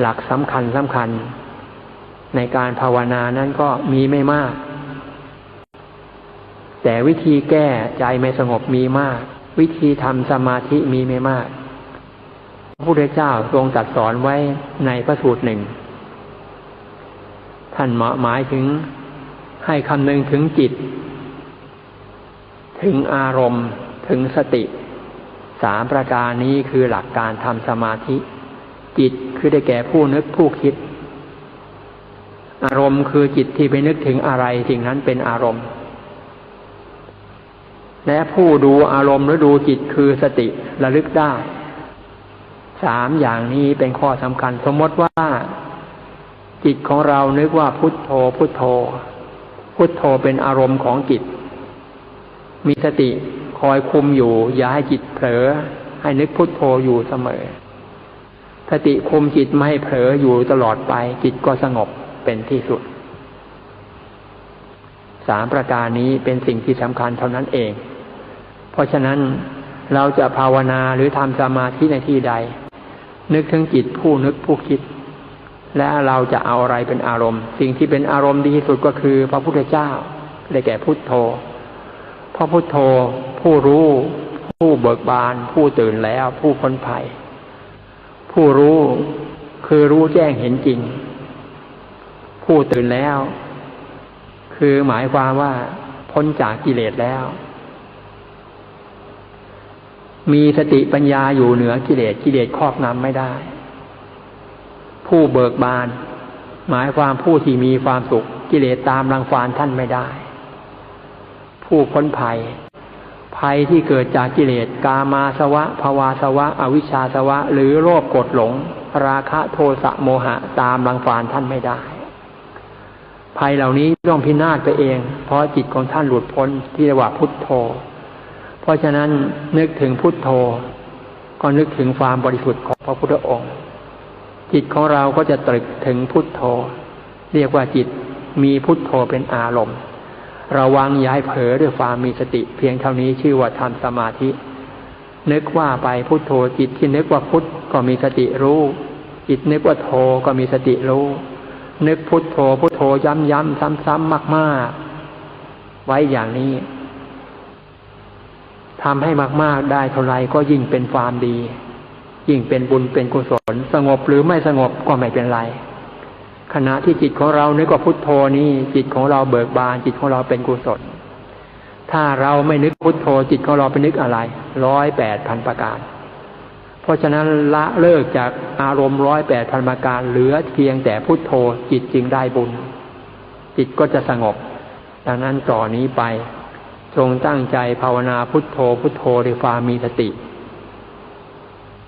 หลักสำคัญสำคัญ ในการภาวนานั้นก็มีไม่มาก แต่วิธีแก้ใจไม่สงบมีมาก วิธีทำสมาธิมีไม่มาก พระพุทธเจ้าทรงตรัสสอนไว้ในพระสูตรหนึ่ง ท่านหมายถึงให้คำนึงถึงจิต ถึงอารมณ์ถึงสติ สามประการนี้คือหลักการทำสมาธิ จิตคือได้แก่ผู้นึกผู้คิด อารมณ์คือจิตที่ไปนึกถึงอะไรสิ่งนั้นเป็นอารมณ์ และผู้ดูอารมณ์หรือดูจิตคือสติระลึกได้สามอย่างนี้เป็นข้อสำคัญ สมมติว่า จิตของเรานึกว่าพุทโธ พุทโธ พุทโธเป็นอารมณ์ของจิต มีสติคอยคุมอยู่ อย่าให้จิตเผลอให้นึกพุทโธอยู่เสมอ สติคุมจิตไม่ให้เผลออยู่ตลอดไป จิตก็สงบเป็นที่สุด สามประการนี้เป็นสิ่งที่สำคัญเท่านั้นเอง เพราะฉะนั้นเราจะภาวนาหรือทำสมาธิในที่ใด นึกถึงจิตผู้นึกผู้คิด และเราจะเอาอะไรเป็นอารมณ์ สิ่งที่เป็นอารมณ์ดีที่สุดก็คือ พระพุทธเจ้าได้แก่พุทโธพระพุทโธผู้รู้ ผู้เบิกบาน ผู้ตื่นแล้ว ผู้พ้นภัย ผู้รู้คือรู้แจ้งเห็นจริง ผู้ตื่นแล้ว คือหมายความว่า พ้นจากกิเลสแล้ว มีสติปัญญาอยู่เหนือกิเลสกิเลสครอบงำไม่ได้ ผู้เบิกบาน หมายความผู้ที่มีความสุข กิเลสตามรังควานท่านไม่ได้ ผู้พ้นภัย ภัยที่เกิดจากกิเลส กามาสวะภวาสวะ อวิชชาสวะ หรือโรคกดหลง ราคะโทสะโมหะตามรังควานท่านไม่ได้ ภัยเหล่านี้ต้องพินาศไปเอง เพราะจิตของท่านหลุดพ้นที่เรียกว่าพุทโธ เพราะฉะนั้นนึกถึงพุทโธ ก็นึกถึงความบริสุทธิ์ของพระพุทธองค์ จิตของเราก็จะตรึกถึงพุทโธ เรียกว่าจิตมีพุทโธเป็นอารมณ์ ระวังย้ายเผลอด้วยความมีสติ เพียงเท่านี้ชื่อว่าทำสมาธิ นึกว่าไปพุทโธจิตที่นึกว่าพุทก็มีสติรู้จิตนึกว่าโธก็มีสติรู้ นึกพุทโธพุทโธย้ำย้ำซ้ำๆมากๆ ไว้อย่างนี้ทำให้มากๆได้เท่าไรก็ยิ่งเป็นความดี ยิ่งเป็นบุญเป็นกุศล สงบหรือไม่สงบก็ไม่เป็นไร ขณะที่จิตของเรานึกว่าพุทโธนี้จิตของเราเบิกบาน จิตของเราเป็นกุศล ถ้าเราไม่นึกพุทโธ จิตของเราไปนึกอะไรร้อยแปดพันประการ เพราะฉะนั้นละเลิกจากอารมณ์ร้อยแปดพันประการ เหลือเพียงแต่พุทโธ จิตจึงได้บุญ จิตก็จะสงบ ดังนั้นต่อนนี้ไป จงตั้งใจภาวนาพุทโธพุทโธด้วยความมีสติ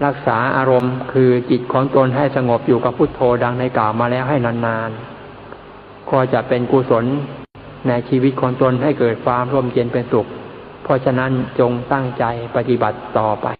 รักษาอารมณ์คือจิตของตนให้สงบอยู่กับพุทโธดังในกล่าวมาแล้วให้นานๆ ก็จะเป็นกุศลในชีวิตของตนให้เกิดความร่มเย็นเป็นสุข เพราะฉะนั้นจงตั้งใจปฏิบัติต่อไป